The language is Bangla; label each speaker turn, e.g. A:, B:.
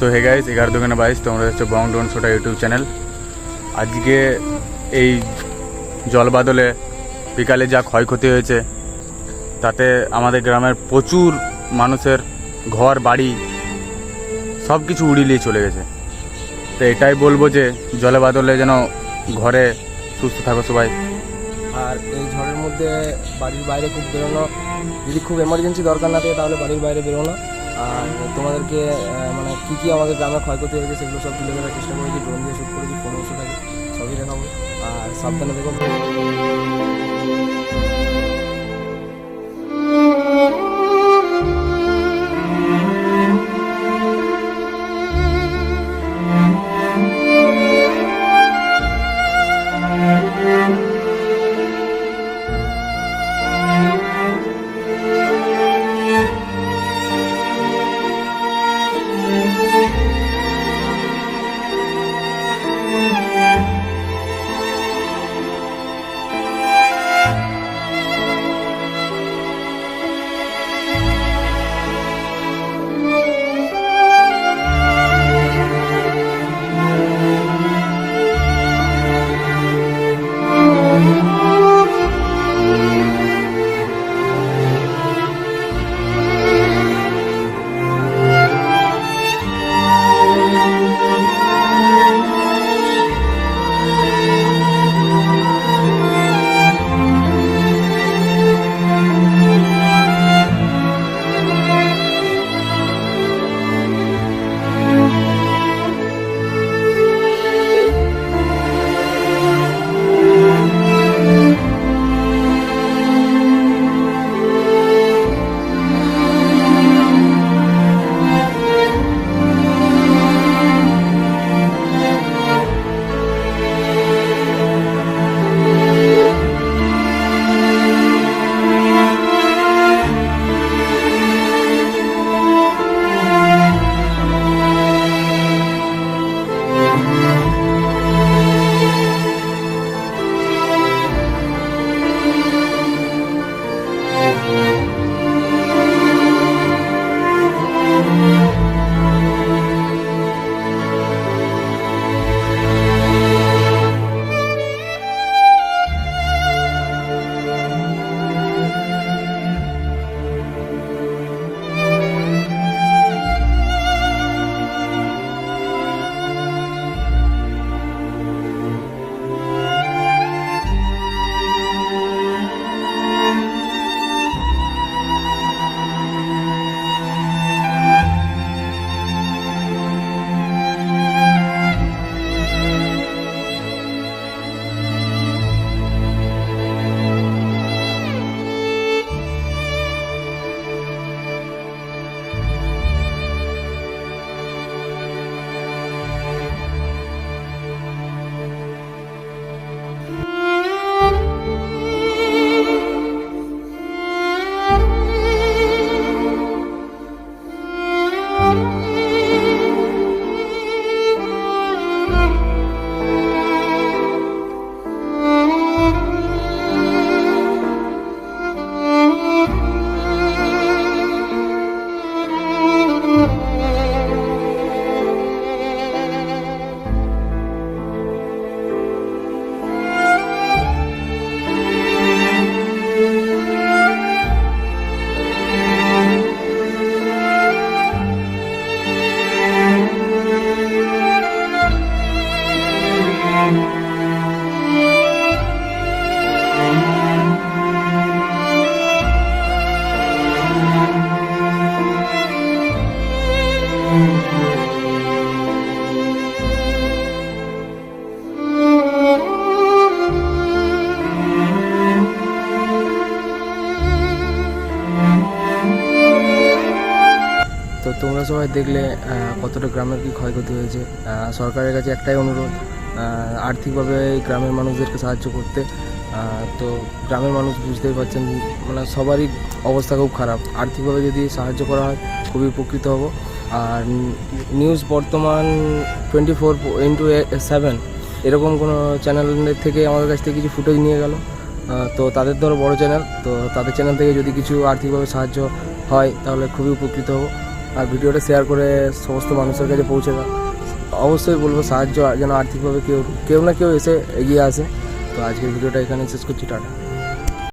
A: সো হে গাইস এগারো দোকানে বাইশ তোমরা হচ্ছে বং ডোন ছোটা ইউটিউব চ্যানেল আজকে এই জলবাদলে বিকালে যা ক্ষয়ক্ষতি হয়েছে, তাতে আমাদের গ্রামের প্রচুর মানুষের ঘর, বাড়ি সব কিছু উড়িয়ে নিয়ে চলে গেছে। তো এটাই বলব যে জলে বাদলে যেন ঘরে সুস্থ থাকো সবাই।
B: আর এই ঝড়ের মধ্যে বাড়ির বাইরে খুব বেরোনো, যদি খুব এমার্জেন্সি দরকার না থাকে, তাহলে বাড়ির বাইরে বেরোনো। আর তোমাদেরকে মানে কী কী আমাদের গ্রামে ক্ষয়ক্ষতি হয়েছে সেগুলো সব তুলে ধরার চেষ্টা করেছি, ড্রোন দিয়ে শ্যুট করেছি ফোন ওষুধ থাকে সবই দেখাবো। আর সাবধানে দেখো। তোমরা সবাই দেখলে কতটা গ্রামের কি ক্ষয়ক্ষতি হয়েছে। সরকারের কাছে একটাই অনুরোধ আর্থিকভাবে গ্রামের মানুষদেরকে সাহায্য করতে। তো গ্রামের মানুষ বুঝতেই পারছেন মানে সবারই অবস্থা খুব খারাপ। আর্থিকভাবে যদি সাহায্য করা হয়, খুবই উপকৃত হব। আর news Bartaman twenty four into seven, এরকম কোনো চ্যানেলের থেকে আমাদের কাছ থেকে কিছু ফুটেজ নিয়ে গেল। তো তাদের ধরো বড় চ্যানেল, তো তাদের চ্যানেল থেকে যদি কিছু আর্থিকভাবে সাহায্য হয়, তাহলে খুবই উপকৃত হব। আর ভিডিওটা শেয়ার করে সমস্ত মানুষের কাছে পৌঁছে দাও। অবশ্যই বলব, সাহায্য যেন আর্থিকভাবে কেউ কেউ না কেউ এসে এগিয়ে আসে। তো আজকের ভিডিওটা এখানে শেষ করছি, টাটা।